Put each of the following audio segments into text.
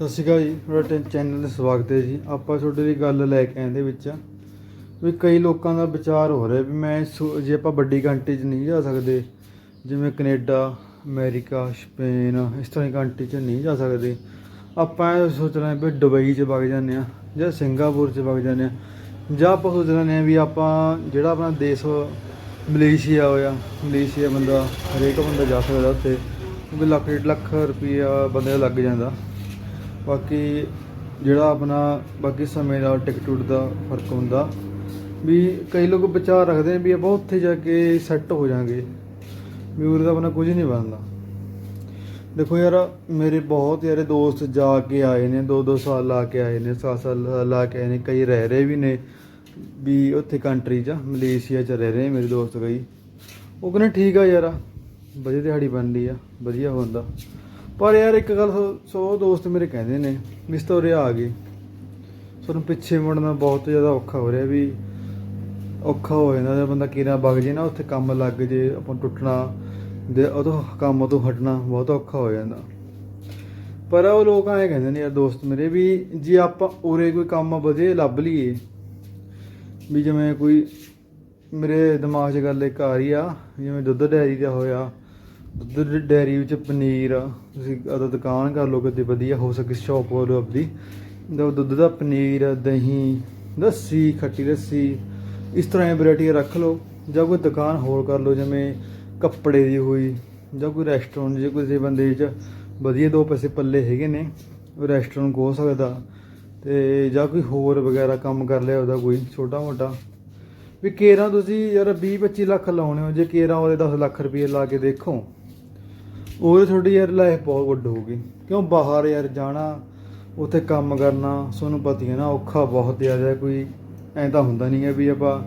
ਸਤਿ ਸ਼੍ਰੀ ਅਕਾਲ ਜੀ, ਤੁਹਾਡਾ ਚੈਨਲ ਤੇ ਸਵਾਗਤ ਹੈ ਜੀ। ਆਪਾਂ ਤੁਹਾਡੇ ਲਈ ਗੱਲ ਲੈ ਕੇ ਆਏ ਇਹਦੇ ਵਿੱਚ ਵੀ ਕਈ ਲੋਕਾਂ ਦਾ ਵਿਚਾਰ ਹੋ ਰਿਹਾ ਵੀ ਮੈਂ ਸੋ- ਜੇ ਆਪਾਂ ਵੱਡੀ ਕੰਟਰੀ 'ਚ ਨਹੀਂ ਜਾ ਸਕਦੇ, ਜਿਵੇਂ ਕੈਨੇਡਾ, ਅਮਰੀਕਾ, ਸਪੇਨ, ਇਸ ਤਰ੍ਹਾਂ ਦੀ ਕੰਟਰੀ 'ਚ ਨਹੀਂ ਜਾ ਸਕਦੇ, ਆਪਾਂ ਇਹ ਸੋਚ ਰਹੇ ਹਾਂ ਵੀ ਦੁਬਈ 'ਚ ਵਗ ਜਾਂਦੇ ਆ ਜਾਂ ਸਿੰਗਾਪੁਰ 'ਚ ਵਗ ਜਾਂਦੇ ਆ ਜਾਂ ਆਪਾਂ ਸੋਚ ਰਹੇ ਹਾਂ ਵੀ ਆਪਾਂ ਜਿਹੜਾ ਆਪਣਾ ਦੇਸ਼ ਮਲੇਸ਼ੀਆ ਹੋਇਆ, ਮਲੇਸ਼ੀਆ ਬੰਦਾ ਹਰੇਕ ਬੰਦਾ ਜਾ ਸਕਦਾ ਉੱਥੇ, ਕਿਉਂਕਿ ਲੱਖ ਡੇਢ ਲੱਖ ਰੁਪਈਆ ਬੰਦੇ ਦਾ ਲੱਗ ਜਾਂਦਾ। ਬਾਕੀ ਜਿਹੜਾ ਆਪਣਾ ਬਾਕੀ ਸਮੇਂ ਦਾ ਟਿਕਟ ਟੁੱਟ ਦਾ ਫ਼ਰਕ ਹੁੰਦਾ, ਵੀ ਕਈ ਲੋਕ ਵਿਚਾਰ ਰੱਖਦੇ ਨੇ ਵੀ ਆਪਾਂ ਉੱਥੇ ਜਾ ਕੇ ਸੈੱਟ ਹੋ ਜਾਾਂਗੇ, ਵੀ ਉਰੇ ਦਾ ਆਪਣਾ ਕੁਝ ਨਹੀਂ ਬਣਦਾ। ਦੇਖੋ ਯਾਰ, ਮੇਰੇ ਬਹੁਤ ਯਾਰੇ ਦੋਸਤ ਜਾ ਕੇ ਆਏ ਨੇ 2-2 ਸਾਲ ਲਾ ਕੇ ਆਏ ਨੇ 7 ਸਾਲ ਲਾ ਕੇ ਆਏ ਨੇ, ਕਈ ਰਹਿ ਰਹੇ ਵੀ ਨੇ, ਵੀ ਉੱਥੇ ਕੰਟਰੀ 'ਚ, ਮਲੇਸ਼ੀਆ 'ਚ ਰਹਿ ਰਹੇ ਮੇਰੇ ਦੋਸਤ ਕਈ। ਉਹ ਕਹਿੰਦੇ ਠੀਕ ਆ ਯਾਰ, ਵਧੀਆ ਦਿਹਾੜੀ ਬਣਦੀ ਆ, ਵਧੀਆ ਹੁੰਦਾ। ਪਰ ਯਾਰ ਇੱਕ ਗੱਲ ਸੋ- ਸੋ ਦੋਸਤ ਮੇਰੇ ਕਹਿੰਦੇ ਨੇ ਵੀ ਉਰੇ ਆ ਗਏ। ਸਾਨੂੰ ਪਿੱਛੇ ਮੁੜਨਾ ਬਹੁਤ ਜ਼ਿਆਦਾ ਔਖਾ ਹੋ ਰਿਹਾ ਵੀ ਔਖਾ ਹੋ ਜਾਂਦਾ ਜੇ ਬੰਦਾ ਕੀਰਾ ਵਗ ਜੇ ਨਾ, ਉੱਥੇ ਕੰਮ ਲੱਗ ਜੇ, ਆਪਾਂ ਟੁੱਟਣਾ ਦੇ ਉਦੋਂ ਕੰਮ ਤੋਂ ਹਟਣਾ ਬਹੁਤ ਔਖਾ ਹੋ ਜਾਂਦਾ। ਪਰ ਉਹ ਲੋਕ ਆਏ ਕਹਿੰਦੇ ਨੇ ਯਾਰ ਦੋਸਤ ਮੇਰੇ ਵੀ ਜੇ ਆਪਾਂ ਉਰੇ ਕੋਈ ਕੰਮ ਵਧੀਆ ਲੱਭ ਲਈਏ। ਵੀ ਜਿਵੇਂ ਕੋਈ ਮੇਰੇ ਦਿਮਾਗ 'ਚ ਗੱਲ ਇੱਕ ਆ ਰਹੀ ਆ, ਜਿਵੇਂ ਦੁੱਧ ਡੈਰੀ ਦਾ ਹੋਇਆ ਦੁੱਧ ਡ- ਡੈਰੀ ਵਿੱਚ ਪਨੀਰ, ਤੁਸੀਂ ਆਪਦਾ ਦੁਕਾਨ ਕਰ ਲਓ ਕਿਤੇ ਵਧੀਆ, ਹੋ ਸਕੇ ਸ਼ੌਪ ਖੋਲੋ ਆਪਦੀ। ਦਾ ਦੁੱਧ ਦਾ ਪਨੀਰ, ਦਹੀਂ, ਲੱਸੀ, ਖੱਟੀ ਲੱਸੀ, ਇਸ ਤਰ੍ਹਾਂ ਦੀ ਵੈਰਾਈਟੀ ਰੱਖ ਲਓ। ਜਾਂ ਕੋਈ ਦੁਕਾਨ ਹੋਰ ਕਰ ਲਓ, ਜਿਵੇਂ ਕੱਪੜੇ ਦੀ ਹੋਈ, ਜਾਂ ਕੋਈ ਰੈਸਟੋਰੈਂਟ ਜੇ ਕਿਸੇ ਬੰਦੇ 'ਚ ਵਧੀਆ ਦੋ ਪੈਸੇ ਪੱਲੇ ਹੈਗੇ ਨੇ, ਉਹ ਰੈਸਟੋਰੈਂਟ ਖੋਲ ਸਕਦਾ। ਤੇ ਜਾਂ ਕੋਈ ਹੋਰ ਵਗੈਰਾ ਕੰਮ ਕਰ ਲਿਆ ਉਹਦਾ ਕੋਈ ਛੋਟਾ ਮੋਟਾ ਵੀ ਕੇਰਾਂ ਤੁਸੀਂ ਯਾਰ 20 25 ਲੱਖ ਲਾਉਣੇ ਹੋ, ਜੇ ਕੇਰਾਂ ਉਹਦੇ 10 ਲੱਖ ਰੁਪਏ ਲਾ ਕੇ ਦੇਖੋ। ਉਹ ਤੁਹਾਡੀ ਯਾਰ ਲਾਈਫ ਬਹੁਤ ਵੱਡ ਹੋਊਗੀ। ਕਿਉਂ ਬਾਹਰ ਯਾਰ ਜਾਣਾ, ਉੱਥੇ ਕੰਮ ਕਰਨਾ ਤੁਹਾਨੂੰ ਪਤਾ ਹੀ ਹੈ ਨਾ, ਔਖਾ ਬਹੁਤ ਜ਼ਿਆਦਾ ਕੋਈ। ਐਂ ਤਾਂ ਹੁੰਦਾ ਨਹੀਂ ਹੈ ਵੀ ਆਪਾਂ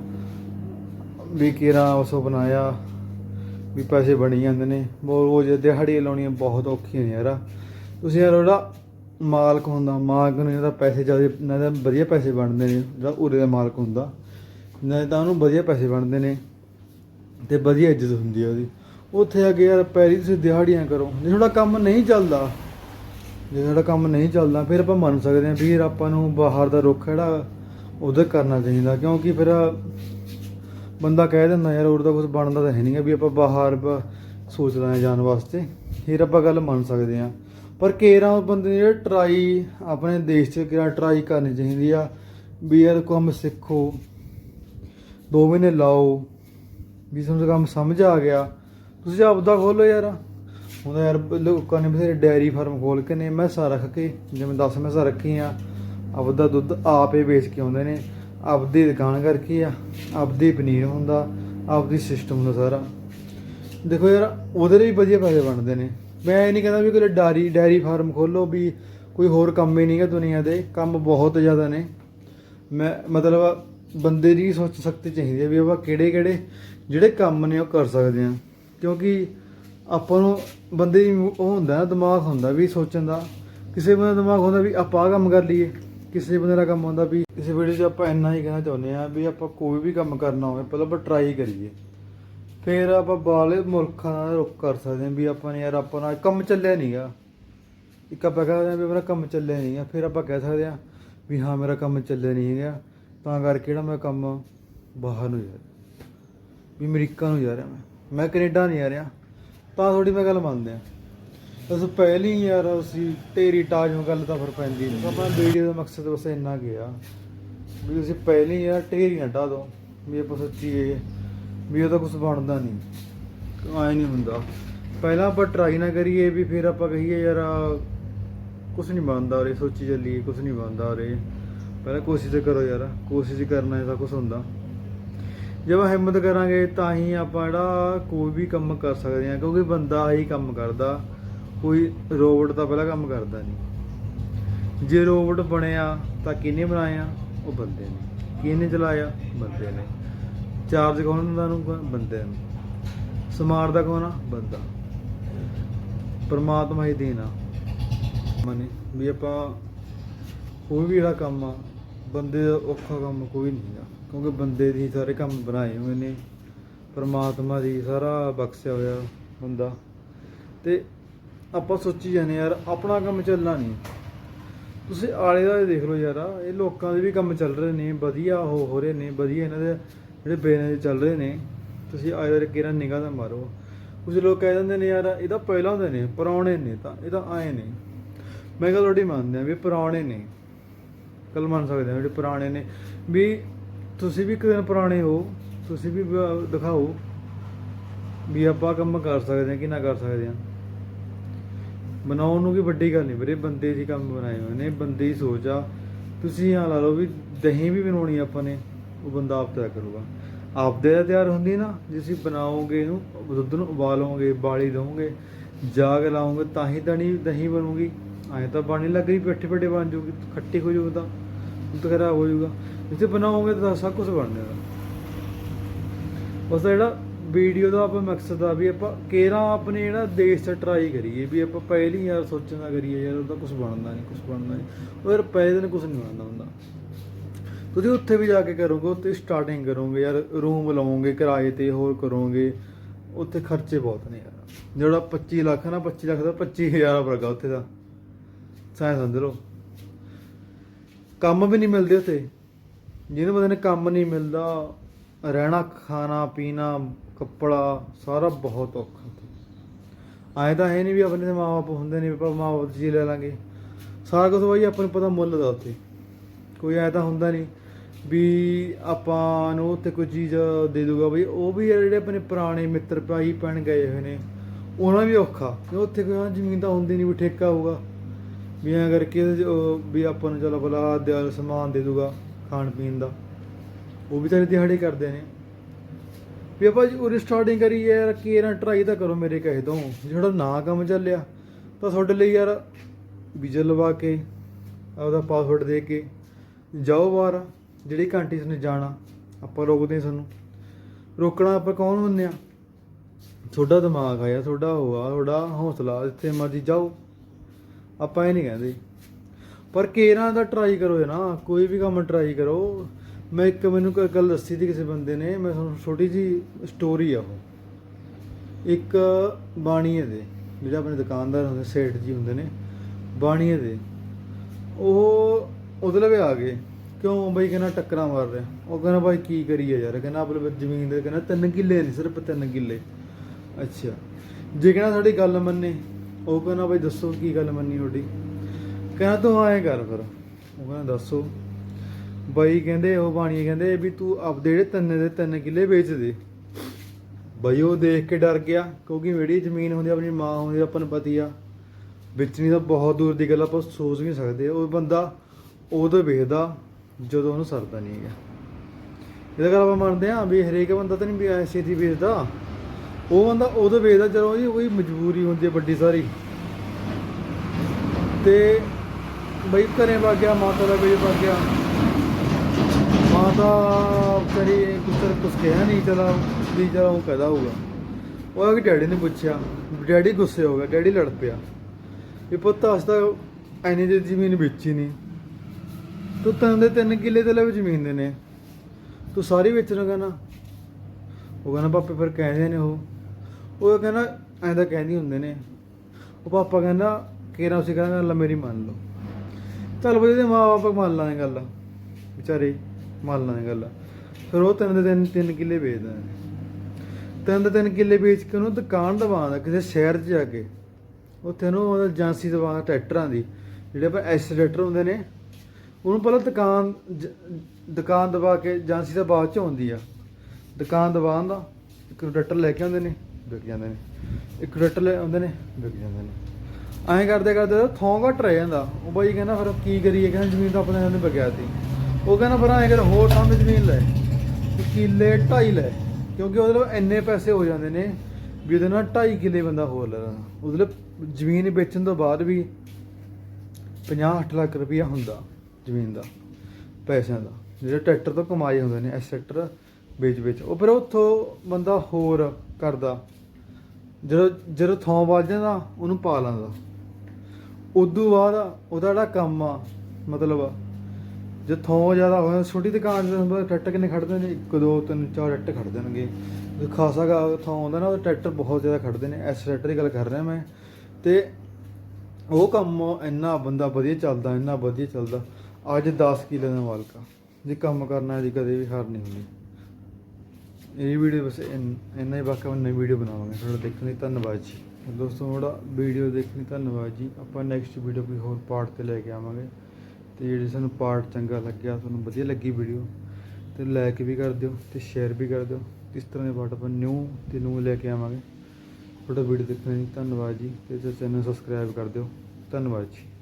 ਵੀ ਕੇਰਾਂ ਉਸੋ ਬਣਾਇਆ, ਵੀ ਪੈਸੇ ਬਣੀ ਜਾਂਦੇ ਨੇ। ਬਹੁਤ ਰੋਜ਼ ਦਿਹਾੜੀ ਲਾਉਣੀਆਂ ਬਹੁਤ ਔਖੀਆਂ ਨੇ ਯਾਰ। ਤੁਸੀਂ ਯਾਰ ਉਹਦਾ ਮਾਲਕ ਹੁੰਦਾ, ਮਾਲਕ ਨੂੰ ਜਿਹਦਾ ਪੈਸੇ ਜ਼ਿਆਦਾ, ਨਾ ਤਾਂ ਵਧੀਆ ਪੈਸੇ ਬਣਦੇ ਨੇ, ਜਿਹੜਾ ਉਰੇ ਦਾ ਮਾਲਕ ਹੁੰਦਾ। ਨਾ ਤਾਂ ਉਹਨੂੰ ਵਧੀਆ ਪੈਸੇ ਬਣਦੇ ਨੇ, ਤੇ ਵਧੀਆ ਇੱਜ਼ਤ ਹੁੰਦੀ ਹੈ ਉਹਦੀ। ਉੱਥੇ ਆ ਕੇ ਯਾਰ ਪੈਰੀ ਤੁਸੀਂ ਦਿਹਾੜੀਆਂ ਕਰੋ। ਜੇ ਤੁਹਾਡਾ ਕੰਮ ਨਹੀਂ ਚੱਲਦਾ, ਜੇ ਤੁਹਾਡਾ ਕੰਮ ਨਹੀਂ ਚੱਲਦਾ, ਫਿਰ ਆਪਾਂ ਮੰਨ ਸਕਦੇ ਹਾਂ ਵੀ ਆਪਾਂ ਨੂੰ ਬਾਹਰ ਦਾ ਰੁੱਖ ਜਿਹੜਾ ਉਧਰ ਕਰਨਾ ਚਾਹੀਦਾ। ਕਿਉਂਕਿ ਫਿਰ ਬੰਦਾ ਕਹਿ ਦਿੰਦਾ ਯਾਰ ਉਰੇ ਦਾ ਕੁਝ ਬਣਦਾ ਤਾਂ ਹੈ ਨਹੀਂ ਵੀ ਆਪਾਂ ਬਾਹਰ ਸੋਚ ਸੋਚਦੇ ਹਾਂ ਜਾਣ ਵਾਸਤੇ। ਫਿਰ ਆਪਾਂ ਗੱਲ ਮੰਨ ਸਕਦੇ ਹਾਂ। ਪਰ ਕੇਰਾਂ ਬੰਦੇ ਨੇ ਜਿਹੜਾ ਟਰਾਈ ਆਪਣੇ ਦੇਸ਼ 'ਚ ਕਿਹੜਾ ਟਰਾਈ ਕਰਨੀ ਚਾਹੀਦੀ ਆ, ਵੀ ਯਾਰ ਕੰਮ ਸਿੱਖੋ, ਦੋ ਮਹੀਨੇ ਲਾਓ, ਵੀ ਸਮਝ ਕੰਮ ਸਮਝ ਆ ਗਿਆ। ਤੁਸੀਂ ਆਪਦਾ ਖੋਲੋ ਯਾਰ। ਹੁਣ ਤਾਂ ਯਾਰ ਲੋਕਾਂ ਨੇ ਬਥੇਰੇ ਡੈਰੀ ਫਾਰਮ ਖੋਲ ਕੇ ਨੇ ਮੈਸਾਂ ਰੱਖ ਕੇ, ਜਿਵੇਂ 10 ਮੈਸਾਂ ਰੱਖੀਆਂ ਆਪਦਾ ਦੁੱਧ ਆਪੇ ਵੇਚ ਕੇ ਆਉਂਦੇ ਨੇ। ਆਪਦੀ ਦੁਕਾਨ ਕਰਕੇ ਆ ਆਪਦੀ ਪਨੀਰ ਹੁੰਦਾ ਆਪਦੀ ਸਿਸਟਮ ਹੁੰਦਾ ਸਾਰਾ। ਦੇਖੋ ਯਾਰ, ਉਹਦੇ ਲਈ ਵੀ ਵਧੀਆ ਪੈਸੇ ਬਣਦੇ ਨੇ। ਮੈਂ ਇਹ ਨਹੀਂ ਕਹਿੰਦਾ ਵੀ ਕੋਈ ਡਾਰੀ, ਡੈਰੀ ਫਾਰਮ ਖੋਲੋ ਵੀ ਕੋਈ ਹੋਰ ਕੰਮ ਹੀ ਨਹੀਂਗਾ ਦੁਨੀਆ ਦੇ, ਕੰਮ ਬਹੁਤ ਜ਼ਿਆਦਾ ਨੇ। ਮੈਂ, ਮਤਲਬ ਬੰਦੇ ਦੀ ਸੋਚ ਸ਼ਕਤੀ ਚਾਹੀਦੀ ਹੈ ਵੀ ਆਪਾਂ ਕਿਹੜੇ ਕਿਹੜੇ ਜਿਹੜੇ ਕੰਮ ਨੇ ਉਹ ਕਰ ਸਕਦੇ ਹਾਂ ਕਿਉਂਕਿ ਆਪਾਂ ਨੂੰ ਬੰਦੇ ਦੀ ਉਹ ਹੁੰਦਾ ਨਾ, ਦਿਮਾਗ ਹੁੰਦਾ ਵੀ ਸੋਚਣ ਦਾ। ਕਿਸੇ ਬੰਦੇ ਦਾ ਦਿਮਾਗ ਹੁੰਦਾ ਵੀ ਆਪਾਂ ਆਹ ਕੰਮ ਕਰ ਲਈਏ। ਕਿਸੇ ਬੰਦੇ ਦਾ ਕੰਮ ਹੁੰਦਾ ਵੀ ਇਸ ਵੀਡੀਓ 'ਚ ਆਪਾਂ ਇੰਨਾ ਹੀ ਕਹਿਣਾ ਚਾਹੁੰਦੇ ਆ ਵੀ ਆਪਾਂ ਕੋਈ ਵੀ ਕੰਮ ਕਰਨਾ ਹੋਵੇ, ਪਹਿਲਾਂ ਆਪਾਂ ਟਰਾਈ ਕਰੀਏ। ਫਿਰ ਆਪਾਂ ਬਾਹਰਲੇ ਮੁਲਕਾਂ ਦਾ ਰੁੱਖ ਕਰ ਸਕਦੇ ਹਾਂ ਵੀ ਆਪਾਂ ਨੇ ਯਾਰ ਆਪਾਂ ਨਾਲ ਕੰਮ ਚੱਲਿਆ ਨਹੀਂਗਾ ਇੱਕ ਆਪਾਂ ਕਹਿੰਦੇ ਹਾਂ ਵੀ ਮੇਰਾ ਕੰਮ ਚੱਲਿਆ ਨਹੀਂ ਨਹੀਂਗਾ ਫਿਰ ਆਪਾਂ ਕਹਿ ਸਕਦੇ ਹਾਂ ਵੀ ਹਾਂ, ਮੇਰਾ ਕੰਮ ਚੱਲਿਆ ਨਹੀਂ ਹੈਗਾ। ਤਾਂ ਕਰਕੇ ਜਿਹੜਾ ਮੈਂ ਕੰਮ ਬਾਹਰ ਨੂੰ ਜਾ ਰਿਹਾ। ਵੀ ਅਮਰੀਕਾ ਨੂੰ ਜਾ ਰਿਹਾ ਮੈਂ। ਮੈਂ ਕੈਨੇਡਾ ਨਹੀਂ ਆ ਰਿਹਾ। ਤਾਂ ਥੋੜੀ ਮੈਂ ਗੱਲ ਮੰਨਦੇ ਆ ਉਸ ਪਹਿਲੀ ਯਾਰ ਅਸੀਂ ਤੇਰੀ ਟਾਜ ਨੂੰ ਗੱਲ ਤਾਂ ਫਿਰ ਪੈਂਦੀ ਨਹੀਂ। ਆਪਣਾ ਵੀਡੀਓ ਦਾ ਮਕਸਦ ਬਸ ਇੰਨਾ ਗਿਆ ਵੀ ਤੁਸੀਂ ਪਹਿਲੀ ਯਾਰ ਢੇਰੀ ਨਾ ਢਾ ਦੋ ਵੀ ਆਪਾਂ ਸੋਚੀਏ ਵੀ ਉਹਦਾ ਕੁਝ ਬਣਦਾ ਨਹੀਂ। ਐ ਨਹੀਂ ਹੁੰਦਾ। ਪਹਿਲਾਂ ਆਪਾਂ ਟਰਾਈ ਨਾ ਕਰੀਏ ਵੀ ਫਿਰ ਆਪਾਂ ਕਹੀਏ ਯਾਰ ਕੁਝ ਨਹੀਂ ਬਣਦਾ ਉਰੇ ਸੋਚੀ ਚੱਲੀਏ ਕੁਝ ਨਹੀਂ ਬਣਦਾ ਉਰੇ ਪਹਿਲਾਂ ਕੋਸ਼ਿਸ਼ ਕਰੋ ਯਾਰ, ਕੋਸ਼ਿਸ਼ ਕਰਨਾ ਇਹਦਾ ਕੁਝ ਹੁੰਦਾ। ਜੇ ਆਪਾਂ ਹਿੰਮਤ ਕਰਾਂਗੇ ਤਾਂ ਹੀ ਆਪਾਂ ਜਿਹੜਾ ਕੋਈ ਵੀ ਕੰਮ ਕਰ ਸਕਦੇ ਹਾਂ, ਕਿਉਂਕਿ ਬੰਦਾ ਹੀ ਕੰਮ ਕਰਦਾ, ਕੋਈ ਰੋਬੋਟ ਤਾਂ ਪਹਿਲਾਂ ਕੰਮ ਕਰਦਾ ਨਹੀਂ। ਜੇ ਰੋਬੋਟ ਬਣਿਆ ਤਾਂ ਕਿਹਨੇ ਬਣਾਇਆ? ਉਹ ਬੰਦੇ ਨੇ। ਕਿਹਨੇ ਚਲਾਇਆ? ਬੰਦੇ ਨੇ। ਚਾਰਜ ਕੌਣ ਦਿੰਦਾ ਨੂੰ? ਬੰਦੇ ਨੂੰ। ਸਮਾਰਦਾ ਕੌਣ ਆ? ਬੰਦਾ। ਪਰਮਾਤਮਾ ਹੀ ਦੇਣਾ। ਮਨੇ ਵੀ ਆਪਾਂ ਕੋਈ ਵੀ ਜਿਹੜਾ ਕੰਮ ਆ ਬੰਦੇ ਦਾ ਔਖਾ ਕੰਮ ਕੋਈ ਨਹੀਂ ਆ, ਕਿਉਂਕਿ ਬੰਦੇ ਦੀ ਸਾਰੇ ਕੰਮ ਬਣਾਏ ਹੋਏ ਨੇ, ਪਰਮਾਤਮਾ ਦੀ ਸਾਰਾ ਬਖਸ਼ਿਆ ਹੋਇਆ ਹੁੰਦਾ। ਤੇ ਆਪਾਂ ਸੋਚੀ ਜਾਂਦੇ ਯਾਰ ਆਪਣਾ ਕੰਮ ਚੱਲਣਾ ਨਹੀਂ। ਤੁਸੀਂ ਆਲੇ ਦਾ ਦੇਖ ਲਓ ਯਾਰ, ਇਹ ਲੋਕਾਂ ਦੇ ਵੀ ਕੰਮ ਚੱਲ ਰਹੇ ਨੇ, ਵਧੀਆ ਹੋ ਹੋ ਰਹੇ ਨੇ, ਵਧੀਆ ਇਹਨਾਂ ਦੇ ਜਿਹੜੇ ਬਿਜ਼ਨਸ ਚੱਲ ਰਹੇ ਨੇ, ਤੁਸੀਂ ਆਲੇ ਦਾ ਕਿਹੜਾ ਨਿਗਾਹ ਦਾ ਮਾਰੋ। ਕੁਝ ਲੋਕ ਕਹਿ ਦਿੰਦੇ ਨੇ, ਯਾਰ ਇਹ ਤਾਂ ਪਹਿਲਾਂ ਹੁੰਦੇ ਨੇ, ਪੁਰਾਣੇ ਨੇ ਤਾਂ, ਇਹ ਤਾਂ ਆਏ ਨੇ। ਮੈਂ ਗੱਲ ਤੁਹਾਡੀ ਮੰਨਦੇ ਆ ਵੀ ਪੁਰਾਣੇ ਨੇ। ਗੱਲ ਮੰਨ ਸਕਦੇ ਆ ਜਿਹੜੇ ਪੁਰਾਣੇ ਨੇ। ਵੀ ਤੁਸੀਂ ਵੀ ਇੱਕ ਦਿਨ ਪੁਰਾਣੇ ਹੋ, ਤੁਸੀਂ ਵੀ ਬ- ਦਿਖਾਓ ਵੀ ਆਪਾਂ ਕੰਮ ਕਰ ਸਕਦੇ ਹਾਂ ਕਿ ਨਾ ਕਰ ਸਕਦੇ ਹਾਂ। ਬਣਾਉਣ ਨੂੰ ਕੀ ਵੱਡੀ ਗੱਲ ਨਹੀਂ ਵੀਰੇ, ਬੰਦੇ ਦੀ ਕੰਮ ਬਣਾਏ ਹੋਏ ਨੇ, ਬੰਦੇ ਦੀ ਸੋਚ ਆ। ਤੁਸੀਂ ਆ ਲਾ ਲਓ ਵੀ ਦਹੀਂ ਵੀ ਬਣਾਉਣੀ ਆਪਾਂ ਨੇ, ਉਹ ਬੰਦਾ ਆਪ ਤਿਆਰ ਕਰੂਗਾ। ਆਪਦੇ ਦਾ ਤਿਆਰ ਹੁੰਦੀ ਨਾ, ਜੇ ਤੁਸੀਂ ਬਣਾਓਗੇ ਇਹਨੂੰ, ਦੁੱਧ ਨੂੰ ਉਬਾਲੋਗੇ, ਬਾਲੀ ਦਵੋਗੇ, ਜਾਗ ਲਾਓਗੇ, ਤਾਂ ਹੀ ਦਣੀ, ਦਹੀਂ ਬਣੂਗੀ। ਐਂ ਤਾਂ ਪਾਣੀ ਲੱਗ ਰਹੀ ਪੇਠੇ ਪੇਠੇ ਬਣ ਜੂਗੀ ਖੱਟੀ ਹੋ ਜਾਊਗੀ ਤਾਂ। ਦੁੱਧ ਖਰਾਬ ਹੋ ਜਾਊਗਾ। ਜੇ ਬਣਾਓਗੇ ਤਾਂ ਸਭ ਕੁਝ ਬਣ ਜਾਏਗਾ। ਉਸ ਜਿਹੜਾ ਵੀਡੀਓ ਦਾ ਆਪਾਂ ਮਕਸਦ ਆ ਵੀ ਆਪਾਂ ਕੇਰਾ ਆਪਣੇ ਜਿਹੜਾ ਦੇਸ਼ 'ਚ ਟਰਾਈ ਕਰੀਏ, ਵੀ ਆਪਾਂ ਪਹਿਲੀ ਯਾਰ ਸੋਚਣਾ ਕਰੀਏ, ਯਾਰ ਉਹਦਾ ਕੁਝ ਬਣਦਾ ਨਹੀਂ ਕੁਝ ਬਣਦਾ ਨਹੀਂ। ਉਹ ਯਾਰ ਪਹਿਲੇ ਦਿਨ ਕੁਝ ਨਹੀਂ ਬਣਦਾ ਹੁੰਦਾ। ਤੁਸੀਂ ਉੱਥੇ ਵੀ ਜਾ ਕੇ ਕਰੋਗੇ, ਉੱਥੇ ਸਟਾਰਟਿੰਗ ਕਰੋਗੇ, ਯਾਰ ਰੂਮ ਲਵੋਗੇ, ਕਿਰਾਏ ਤੇ ਹੋਰ ਕਰੋਗੇ, ਉੱਥੇ ਖਰਚੇ ਬਹੁਤ ਨੇ ਯਾਰ। ਜਿਹੜਾ 25 ਲੱਖ ਹੈ ਨਾ 25 ਲੱਖ ਦਾ 25000 ਵਰਗਾ ਉੱਥੇ ਦਾ। ਸਾਇੰਸ ਸਮਝ ਲਓ। ਕੰਮ ਵੀ ਨਹੀਂ ਮਿਲਦੇ ਉੱਥੇ। ਜਿਹਨੂੰ ਬੰਦੇ ਨੇ ਕੰਮ ਨਹੀਂ ਮਿਲਦਾ। ਰਹਿਣਾ, ਖਾਣਾ, ਪੀਣਾ, ਕੱਪੜਾ, ਸਾਰਾ ਬਹੁਤ ਔਖਾ ਉੱਥੇ। ਆਏ ਤਾਂ ਹੈ ਨਹੀਂ ਵੀ ਆਪਣੇ ਦੇ ਮਾਪੇ ਹੁੰਦੇ ਨੇ ਵੀ ਆਪਾਂ ਮਾਪੇ ਜੀ ਲੈ ਲਾਂਗੇ। ਸਾਰਾ ਕੁਝ ਬਾਈ ਆਪਾਂ ਨੂੰ ਪਤਾ ਮੁੱਲ ਦਾ ਉੱਥੇ। ਕੋਈ ਐ ਤਾਂ ਹੁੰਦਾ ਨਹੀਂ ਵੀ ਆਪਾਂ ਨੂੰ ਉੱਥੇ ਕੋਈ ਚੀਜ਼ ਦੇ ਦੂਗਾ ਬਈ। ਉਹ ਵੀ ਆ ਜਿਹੜੇ ਆਪਣੇ ਪੁਰਾਣੇ ਮਿੱਤਰ, ਭਾਈ ਪੈਣ ਗਏ ਹੋਏ ਨੇ, ਉਹਨਾਂ ਵੀ ਔਖਾ। ਕਿ ਉੱਥੇ ਕੋਈ ਜ਼ਮੀਨ ਤਾਂ ਹੁੰਦੀ ਨਹੀਂ, ਵੀ ਠੇਕਾ ਹੋਊਗਾ। ਵੀ ਐਂ ਕਰਕੇ ਇਹਦੇ 'ਚ ਉਹ ਵੀ ਆਪਾਂ ਨੂੰ ਚਲੋ ਬਲਾ ਦਿਆਲ ਸਮਾਨ ਦੇ ਦੂਗਾ ਖਾਣ ਪੀਣ ਦਾ, ਉਹ ਵੀ ਤਾਂ ਦਿਹਾੜੀ ਕਰਦੇ ਨੇ। ਵੀ ਆਪਾਂ ਜੀ ਉਰੇ ਸਟਾਰਟਿੰਗ ਕਰੀ ਯਾਰ, ਕਿ ਇਹਨਾਂ ਟਰਾਈ ਤਾਂ ਕਰੋ ਮੇਰੇ ਕਹੇ ਤੋਂ। ਜਿਹੜਾ ਨਾ ਕੰਮ ਚੱਲਿਆ, ਤਾਂ ਤੁਹਾਡੇ ਲਈ ਯਾਰ ਵੀਜ਼ਾ ਲਵਾ ਕੇ, ਆਪਦਾ ਪਾਸਵਰਡ ਦੇ ਕੇ ਜਾਓ ਬਾਹਰ, ਜਿਹੜੀ ਕੰਟਰੀ ਨੇ ਜਾਣਾ, ਆਪਾਂ ਰੋਕਦੇ ਹਾਂ ਤੁਹਾਨੂੰ। ਰੋਕਣਾ ਆਪਾਂ ਕੌਣ ਹੁੰਦੇ ਆ? ਤੁਹਾਡਾ ਦਿਮਾਗ ਆ ਯਾਰ, ਤੁਹਾਡਾ ਉਹ ਆ, ਤੁਹਾਡਾ ਹੌਸਲਾ, ਜਿੱਥੇ ਮਰਜ਼ੀ ਜਾਓ। ਆਪਾਂ ਇਹ ਨਹੀਂ ਕਹਿੰਦੇ। ਪਰ ਕੇਰਾਂ ਦਾ ਟਰਾਈ ਕਰੋ ਹੈ ਨਾ, ਕੋਈ ਵੀ ਕੰਮ ਟਰਾਈ ਕਰੋ। ਮੈਂ ਇੱਕ ਮੈਨੂੰ ਕੋਈ ਗੱਲ ਦੱਸੀ ਸੀ ਕਿਸੇ ਬੰਦੇ ਨੇ, ਮੈਂ ਤੁਹਾਨੂੰ ਛੋਟੀ ਜੀ ਸਟੋਰੀ ਆ ਉਹ। ਇੱਕ ਬਾਣੀਏ ਦੇ, ਜਿਹੜਾ ਆਪਣੇ ਦੁਕਾਨਦਾਰ ਹੁੰਦੇ, ਸੇਠ ਜੀ ਹੁੰਦੇ ਨੇ, ਬਾਣੀਏ ਦੇ। ਉਹ ਉਹਦੇ ਲਵੇ ਆ ਗਏ, ਕਿਉਂ ਬਈ? ਕਹਿੰਦਾ, ਟੱਕਰਾਂ ਮਾਰ ਰਿਹਾ। ਉਹ ਕਹਿੰਦਾ ਭਾਈ ਕੀ ਕਰੀਏ ਯਾਰ? ਕਹਿੰਦਾ, ਆਪਣੇ ਜ਼ਮੀਨ ਦੇ, ਕਹਿੰਦਾ, ਤਿੰਨ ਕਿੱਲੇ ਨਹੀਂ ਸਿਰਫ ਤਿੰਨ ਕਿੱਲੇ। ਅੱਛਾ। ਜੇ ਕਹਿੰਦਾ, ਸਾਡੀ ਗੱਲ ਮੰਨੇ ਉਹ ਕਹਿੰਦਾ ਬਾਈ ਦੱਸੋ ਕੀ ਗੱਲ ਮੰਨੀ ਤੁਹਾਡੀ। ਕਹਿੰਦਾ ਤੂੰ ਆਏ ਕਰ ਫਿਰ। ਉਹ ਕਹਿੰਦਾ ਦੱਸੋ। ਬਾਈ ਕਹਿੰਦੇ, ਉਹ ਬਾਣੀ ਕਹਿੰਦੇ ਵੀ ਤੂੰ ਆਪਦੇ ਜਿਹੜੇ ਤਿੰਨ ਦੇ ਤਿੰਨ ਕਿੱਲੇ ਵੇਚ ਦੇ। ਬਾਈ ਉਹ ਦੇਖ ਕੇ ਡਰ ਗਿਆ, ਕਿਉਂਕਿ ਮੇਰੀ ਜ਼ਮੀਨ ਹੁੰਦੀ ਆਪਣੀ ਮਾਂ ਹੁੰਦੀ ਆਪਾਂ ਨੂੰ ਪਤੀ ਆ। ਵੇਚਣੀ ਤਾਂ ਬਹੁਤ ਦੂਰ ਦੀ ਗੱਲ ਆਪਾਂ ਸੋਚ ਵੀ ਨਹੀਂ ਸਕਦੇ। ਉਹ ਬੰਦਾ ਉਦੋਂ ਵੇਚਦਾ ਜਦੋਂ ਉਹਨੂੰ ਸਰਦਾ ਨਹੀਂ ਹੈਗਾ। ਇਹਦਾ ਗੱਲ ਆਪਾਂ ਮੰਨਦੇ ਆ ਵੀ ਹਰੇਕ ਬੰਦਾ ਤਾਂ ਨਹੀਂ ਵੀ ਐਸੇ ਦੀ ਵੇਚਦਾ। ਉਹ ਬੰਦਾ ਉਦੋਂ ਵੇਚਦਾ ਜਦੋਂ ਉਹਦੀ ਕੋਈ ਮਜਬੂਰੀ ਹੁੰਦੀ ਹੈ ਵੱਡੀ ਸਾਰੀ। ਤੇ ਬਈ ਘਰੇ ਵਗ ਗਿਆ, ਮਾਤਾ ਦਾ ਵੇਚ ਵਗ ਗਿਆ। ਮਾਤਾ ਕਰੀ ਕੁਛ ਕੁਛ ਕਿਹਾ ਨਹੀਂ, ਚਲਾ ਵੀ ਚਲਾ ਉਹ ਕਹਦਾ ਹੋਊਗਾ। ਉਹ ਆ ਕਿ ਡੈਡੀ ਨੇ ਪੁੱਛਿਆ, ਡੈਡੀ ਗੁੱਸੇ ਹੋ ਗਿਆ, ਡੈਡੀ ਲੜ ਪਿਆ। ਵੀ ਪੁੱਤ ਅਸ ਤਾਂ ਐਨੀ ਦੀ ਜ਼ਮੀਨ ਵੇਚੀ ਨਹੀਂ। ਤੂੰ ਤਾਂ ਦੇ ਤਿੰਨ ਕਿੱਲੇ ਤੇ ਲੈ ਜ਼ਮੀਨ ਦੇ ਨੇ। ਤੂੰ ਸਾਰੀ ਵੇਚਣਾ ਕਹਿੰਦਾ। ਉਹ ਕਹਿੰਦਾ, ਪਾਪੇ ਫਿਰ ਕਹਿੰਦੇ ਨੇ ਉਹ। ਉਹ ਕਹਿੰਦਾ, ਐਂ ਤਾਂ ਕਹਿੰਦੀ ਹੁੰਦੇ ਨੇ। ਉਹ ਪਾਪਾ ਕਹਿੰਦਾ ਕਿਹੜਾ ਉਸੇ ਕਹਿੰਦਾ, ਗੱਲ ਮੇਰੀ ਮੰਨ ਲਓ। ਚੱਲ ਬਈ ਇਹਦੇ ਮਾਪੇ ਮੰਨ ਲਾਂਗੇ ਗੱਲ ਵਿਚਾਰੇ ਮੰਨ ਲਾਂਗੇ ਗੱਲ ਫਿਰ ਉਹ ਤਿੰਨ ਦੇ ਤਿੰਨ ਤਿੰਨ ਕਿੱਲੇ ਵੇਚਦਾ ਤਿੰਨ ਦੇ ਤਿੰਨ ਕਿੱਲੇ ਵੇਚ ਕੇ ਉਹਨੂੰ ਦੁਕਾਨ ਦਵਾਉਂਦਾ ਕਿਸੇ ਸ਼ਹਿਰ 'ਚ ਜਾ ਕੇ। ਉੱਥੇ ਉਹਨੂੰ ਉਹਦਾ ਏਜੰਸੀ ਦਵਾਉਂਦਾ ਟਰੈਕਟਰਾਂ ਦੀ। ਜਿਹੜੇ ਆਪਾਂ ਐਸ ਟਰੈਕਟਰ ਹੁੰਦੇ ਨੇ, ਉਹਨੂੰ ਪਹਿਲਾਂ ਦੁਕਾਨ ਦੁਕਾਨ ਦਵਾ ਕੇ ਏਜੰਸੀ ਦਾ ਬਾਅਦ ਚ ਆਉਂਦੀ ਆ। ਦੁਕਾਨ ਦਵਾਉਣ ਦਾ ਇੱਕ ਟਰੈਕਟਰ ਲੈ ਕੇ ਆਉਂਦੇ ਨੇ। ਵਿਕ ਜਾਂਦੇ ਨੇ। ਇੱਕ ਟਰੈਕਟਰ ਆਉਂਦੇ ਨੇ, ਵਿਕ ਜਾਂਦੇ ਨੇ। ਐਂ ਕਰਦੇ ਕਰਦੇ ਥੋਂ ਘਟ ਰਹਿ ਜਾਂਦਾ। ਉਹ ਬਾਈ ਕਹਿੰਦਾ ਫਿਰ ਕੀ ਕਰੀਏ? ਕਹਿੰਦਾ ਜ਼ਮੀਨ ਤਾਂ ਆਪਣੇ ਨਾਲ ਬਗਿਆ ਤੀ ਉਹ ਕਹਿੰਦਾ ਫਿਰ ਐਂ ਕਰ ਹੋਰ ਥਾਂ ਜ਼ਮੀਨ ਲੈ। ਕਿੱਲੇ ਢਾਈ ਲੈ। ਕਿਉਂਕਿ ਉਹਦੇ ਨਾਲ ਇੰਨੇ ਪੈਸੇ ਹੋ ਜਾਂਦੇ ਨੇ ਵੀ ਉਹਦੇ ਨਾਲ ਢਾਈ ਕਿੱਲੇ ਬੰਦਾ ਹੋਰ ਲੈ ਉਹਦੇ ਨਾਲ ਜ਼ਮੀਨ ਵੇਚਣ ਤੋਂ ਬਾਅਦ ਵੀ 50 ਲੱਖ ਰੁਪਇਆ ਹੁੰਦਾ ਜ਼ਮੀਨ ਦਾ, ਪੈਸਿਆਂ ਦਾ। ਜਿਹੜੇ ਟਰੈਕਟਰ ਤੋਂ ਕਮਾਏ ਹੁੰਦੇ ਨੇ ਐਸ ਟਰੈਕਟਰ ਵੇਚ ਵੇਚ ਉਹ ਫਿਰ ਉੱਥੋਂ ਬੰਦਾ ਹੋਰ ਕਰਦਾ। ਜਦੋਂ ਜਦੋਂ ਥੋਂ ਵੱਜ ਜਾਂਦਾ, ਉਹਨੂੰ ਪਾ ਲੈਂਦਾ। ਉਦੋਂ ਬਾਅਦ ਉਹਦਾ ਜਿਹੜਾ ਕੰਮ ਆ, ਮਤਲਬ ਜੇ ਥੋਂ ਜ਼ਿਆਦਾ ਹੋਇਆ, ਛੋਟੀ ਦੁਕਾਨ ਦੇ ਹੁੰਦਾ, ਟਰੈਕਟਰ ਕਿੰਨੇ ਖੜਦੇ ਨੇ? ਇੱਕ, ਦੋ, ਤਿੰਨ, ਚਾਰ ਟਰੈਕਟਰ ਖੜ ਦੇਣਗੇ ਜੇ ਖਾਸਾ ਗਾ ਥੋਂ ਹੁੰਦਾ ਨਾ ਉਹ ਟਰੈਕਟਰ ਬਹੁਤ ਜ਼ਿਆਦਾ ਖੜਦੇ ਨੇ। ਐਸ ਟਰੈਕਟਰ ਦੀ ਗੱਲ ਕਰ ਰਿਹਾ ਮੈਂ। ਤੇ ਉਹ ਕੰਮ ਇੰਨਾ ਬੰਦਾ ਵਧੀਆ ਚੱਲਦਾ, ਇੰਨਾ ਵਧੀਆ ਚੱਲਦਾ। ਅੱਜ 10 ਕਿਲੋ ਦਾ ਮਾਲਕ ਆ। ਜੇ ਕੰਮ ਕਰਨਾ ਜੀ ਕਦੇ ਵੀ ਹਾਰ ਨਹੀਂ ਹੁੰਦੀ। ਇਹ ਵੀਡੀਓ ਬਸ ਇੰਨ- ਇੰਨਾ ਹੀ ਬਾਕੀ ਮੈਂ ਨਵੀਂ ਵੀਡੀਓ ਬਣਾਵਾਂਗੇ। ਤੁਹਾਡਾ ਦੇਖਣ ਲਈ ਧੰਨਵਾਦ ਜੀ। ਦੋਸਤੋ ਥੋੜਾ ਵੀਡੀਓ ਦੇਖਣ ਲਈ ਧੰਨਵਾਦ ਜੀ। ਆਪਾਂ ਨੈਕਸਟ ਵੀਡੀਓ ਕੋਈ ਹੋਰ ਪਾਰਟ ਤੇ ਲੈ ਕੇ ਆਵਾਂਗੇ। ਤੇ ਜਿਹੜੇ ਸਾਨੂੰ ਪਾਰਟ ਚੰਗਾ ਲੱਗਿਆ, ਤੁਹਾਨੂੰ ਵਧੀਆ ਲੱਗੀ ਵੀਡੀਓ ਤੇ ਲਾਈਕ ਵੀ ਕਰ ਦਿਓ ਤੇ ਸ਼ੇਅਰ ਵੀ ਕਰ ਦਿਓ। ਇਸ ਤਰ੍ਹਾਂ ਦੇ ਪਾਰਟ ਆਪਾਂ ਨਿਊ ਤੇ ਨਿਊ ਲੈ ਕੇ ਆਵਾਂਗੇ। ਤੁਹਾਡਾ ਵੀਡੀਓ ਦੇਖਣ ਲਈ ਧੰਨਵਾਦ ਜੀ। ਤੇ ਚੈਨਲ ਸਬਸਕ੍ਰਾਈਬ ਕਰ ਦਿਓ। ਧੰਨਵਾਦ ਜੀ।